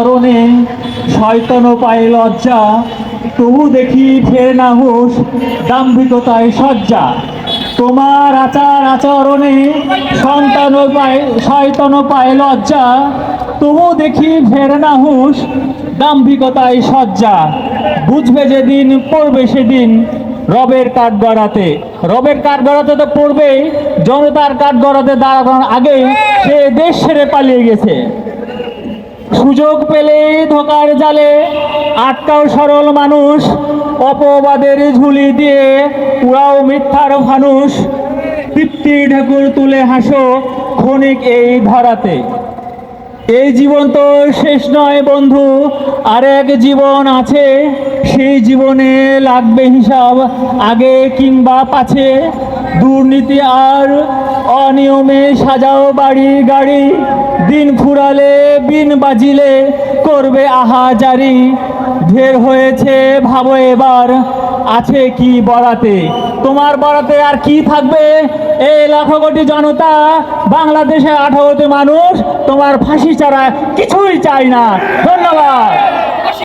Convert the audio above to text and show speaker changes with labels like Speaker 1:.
Speaker 1: আচরণে শয়তন পায় লজ্জা, তবু দেখি ফের না হুশ দাম্ভিকতায় সজ্জা তোমার আচার আচরণে সন্তান পায় শয়তন পায় লজ্জা, তবু দেখি ফের না হুশ দাম্ভিকতায় সজ্জা বুঝবে যেদিন, পড়বে সেদিন রবের কাঠ গড়াতে রবের কাঠ গড়াতে তো পড়বেই, জনতার কাঠ গড়াতে দাঁড়ানোর আগেই সে দেশ ছেড়ে পালিয়ে গেছে। সুযোগ পেলে ধোকার জালে, আটকাও সরল মানুষ, অপবাদের ঝুলি দিয়ে উড়াও মিথ্যার ফানুষ। তৃপ্তি ঢাকুর তুলে হাসো ক্ষণিক এই ধরাতে। এই জীবন তো শেষ নয় বন্ধু, আরেক জীবন আছে, সেই জীবনে লাগবে হিসাব, আগে কিংবা পাছে। দুর্নীতি আর অনিয়মে সাজাও বাড়ি গাড়ি দিন ফুরালে বিন বাজিলে, করবে আহাজারি। ঢের হয়েছে, ভাবো এবার, আছে কি বরাতে? তোমার বরাতে আর কি থাকবে? এই লাখো কোটি জনতা, বাংলাদেশে আঠারোতে মানুষ, তোমার ফাঁসি ছাড়া কিছুই চাই না। ধন্যবাদ।